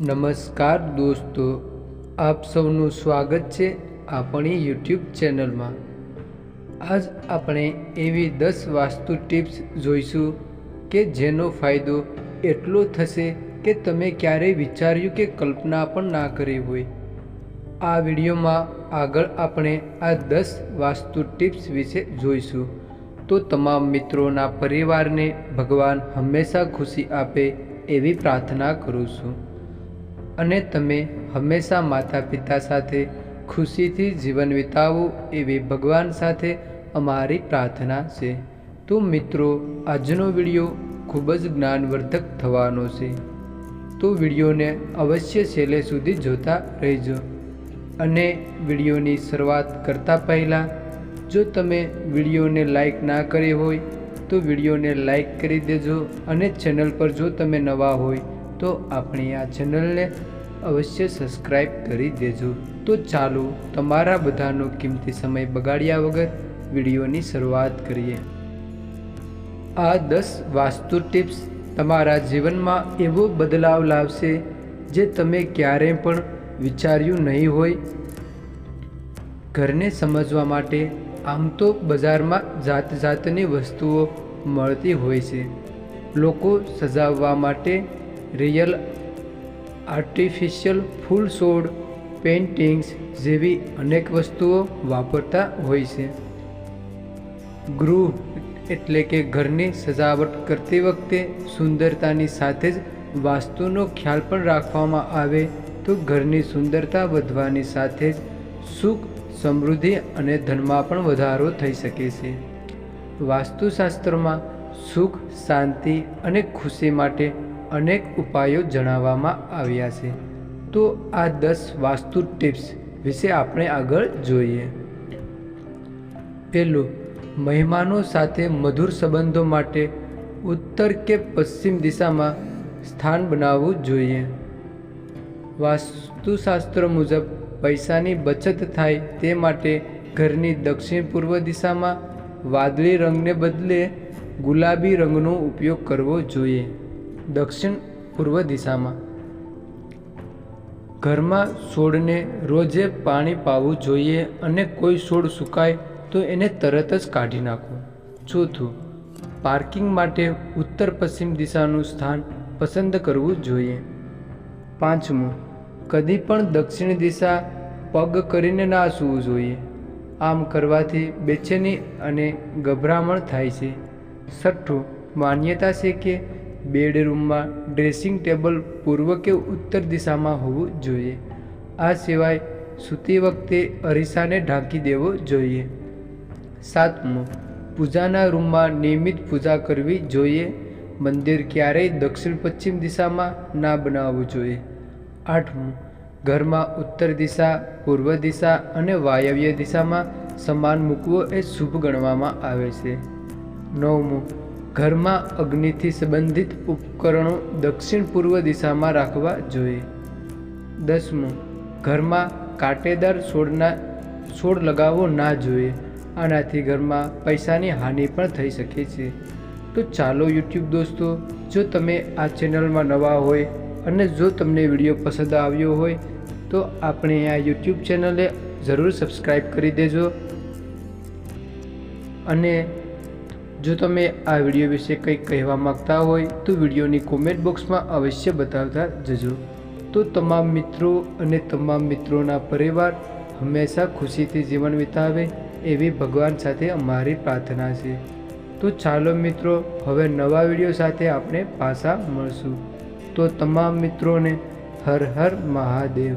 નમસ્કાર દોસ્તો, આપ સૌનું સ્વાગત છે આપણી યુટ્યુબ ચેનલમાં. આજ આપણે એવી દસ વાસ્તુ ટિપ્સ જોઈશું કે જેનો ફાયદો એટલો થશે કે તમે ક્યારેય વિચાર્યું કે કલ્પના પણ ના કરી હોય. આ વિડીયોમાં આગળ આપણે આ દસ વાસ્તુ ટિપ્સ વિશે જોઈશું. તો તમામ મિત્રોના પરિવારને ભગવાન હંમેશા ખુશી આપે એવી પ્રાર્થના કરું છું. અને તમે હંમેશા માતા પિતા સાથે ખુશીથી જીવન વિતાવો એવી ભગવાન સાથે અમારી પ્રાર્થના છે. તો મિત્રો, આજનો વીડિયો ખૂબ જ જ્ઞાનવર્ધક થવાનો છે. તો વિડીયોને અવશ્ય છેલ્લે સુધી જોતા રહેજો. અને વિડીયોની શરૂઆત કરતાં પહેલાં, જો તમે વિડીયોને લાઈક ના કરી હોય તો વિડીયોને લાઈક કરી દેજો અને ચેનલ પર જો તમે નવા હોય તો આપણી આ ચેનલને અવશ્ય સબસ્ક્રાઈબ કરી દેજો. તો ચાલો તમારા બધાનો કિંમતી સમય બગાડ્યા વગર વિડીયોની શરૂઆત કરીએ. આ દસ વાસ્તુ ટિપ્સ તમારા જીવનમાં એવો બદલાવ લાવશે જે તમે ક્યારેય પણ વિચાર્યું નહીં હોય. ઘરને સમજવા માટે આમ તો બજારમાં જાત જાતની વસ્તુઓ મળતી હોય છે. લોકો સજાવવા માટે રિયલ આર્ટિફિશિયલ ફૂલ છોડ પેઇન્ટિંગ્સ જેવી અનેક વસ્તુઓ વાપરતા હોય છે. ગૃહ એટલે કે ઘરની સજાવટ કરતી વખતે સુંદરતાની સાથે જ વાસ્તુનો ખ્યાલ પણ રાખવામાં આવે તો ઘરની સુંદરતા વધવાની સાથે જ સુખ, સમૃદ્ધિ અને ધનમાં પણ વધારો થઈ શકે છે. વાસ્તુશાસ્ત્રમાં સુખ, શાંતિ અને ખુશી માટે અનેક ઉપાયો જણાવવામાં આવ્યા છે. તો આ દસ વાસ્તુ ટિપ્સ વિશે આપણે આગળ જોઈએ. પહેલું, મહેમાનો સાથે મધુર સંબંધો માટે ઉત્તર કે પશ્ચિમ દિશામાં સ્થાન બનાવવું જોઈએ. વાસ્તુશાસ્ત્ર મુજબ પૈસાની બચત થાય તે માટે ઘરની દક્ષિણ પૂર્વ દિશામાં વાદળી રંગને બદલે ગુલાબી રંગનો ઉપયોગ કરવો જોઈએ. દક્ષિણ પૂર્વ દિશામાં. ઘરમાં છોડને રોજે પાણી પાવું જોઈએ અને કોઈ છોડ સુકાય તો એને તરત જ કાઢી નાખો ચોથું, પાર્કિંગ માટે ઉત્તર પશ્ચિમ દિશાનું સ્થાન પસંદ કરવું જોઈએ. પાંચમું, કદી પણ દક્ષિણ દિશા પગ કરીને ના સૂવું જોઈએ. આમ કરવાથી બેચેની અને ગભરામણ થાય છે. છઠ્ઠું માન્યતા છે કે બેડરૂમમાં ડ્રેસિંગ ટેબલ પૂર્વ કે ઉત્તર દિશામાં હોવું જોઈએ. આ સિવાય સૂતી વખતે અરીસાને ઢાંકી દેવો જોઈએ. સાતમું, પૂજાના રૂમમાં નિયમિત પૂજા કરવી જોઈએ. મંદિર ક્યારેય દક્ષિણ પશ્ચિમ દિશામાં ના બનાવવું જોઈએ. આઠમું ઘરમાં ઉત્તર દિશા, પૂર્વ દિશા અને વાયવ્ય દિશામાં સમાન મૂકવો એ શુભ ગણવામાં આવે છે. નવમું, ઘરમાં અગ્નિથી સંબંધિત ઉપકરણો દક્ષિણ પૂર્વ દિશામાં રાખવા જોઈએ. દસમું, ઘરમાં કાંટેદાર છોડના, છોડ લગાવવો ના જોઈએ. આનાથી ઘરમાં પૈસાની હાનિ પણ થઈ શકે છે. તો ચાલો યુટ્યુબ દોસ્તો, જો તમે આ ચેનલમાં નવા હોય અને જો તમને વીડિયો પસંદ આવ્યો હોય, તો આપણે આ યુટ્યુબ ચેનલે જરૂર સબસ્ક્રાઈબ કરી દેજો. અને જો તમે આ વીડિયો વિશે કંઈક કહેવા માગતા હોય, તો વિડીયોની કોમેન્ટ બોક્સમાં અવશ્ય બતાવતા જજો. તો તમામ મિત્રો અને તમામ મિત્રોના પરિવાર હંમેશા ખુશીથી જીવન વિતાવે એવી ભગવાન સાથે અમારી પ્રાર્થના છે. તો ચાલો મિત્રો, હવે નવા વીડિયો સાથે આપણે પાછા મળશું. તો તમામ મિત્રોને હર હર મહાદેવ.